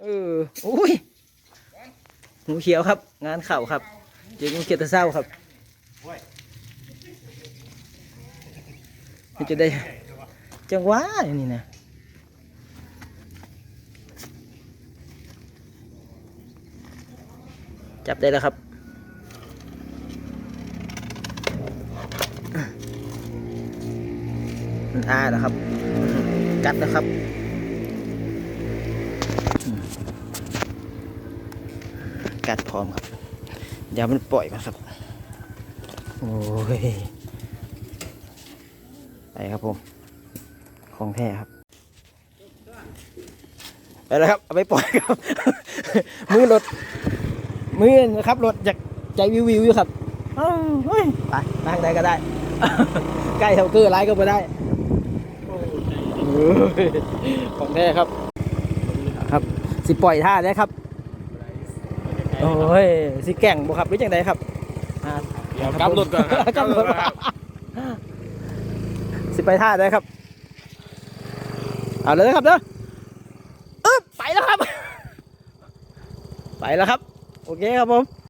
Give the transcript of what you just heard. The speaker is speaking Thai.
เอออุ้ยงูเขียวครับ งานเข่าครับเจองูเขียวตะเศร้าครับเจะได้จังหวะอย่างนี้นะจับได้แล้วครับ มันอาแล้วครับ กัดนะครับ กัดพร้อมครับเดี๋ยวมันปล่อยก่อนครับ โอ้ยไปครับผม ของแท้ครับไปแล้วครับ เอาไปปล่อยครับ มือรถมือนะครับรถจากใจวิววิวอยู่ครับอ้าวเฮ้ยไปนั่งได้ก็ได้ ใกล้เท่าเกอร์ไลน์ก็ไปได้โอ้ยของแท้ครับ ครับ สิปล่อยท่าได้ครับ โอ้ยสิแก่งบ่ครับหรือจังไดครับอ่าเดี๋ยวกำรถก่อนครับกำรถสิไปท่าได้ครับ เอาเลยนะครับเด้ออึ๊บไปแล้วครับ ไปแล้วครับ โอเคครับผม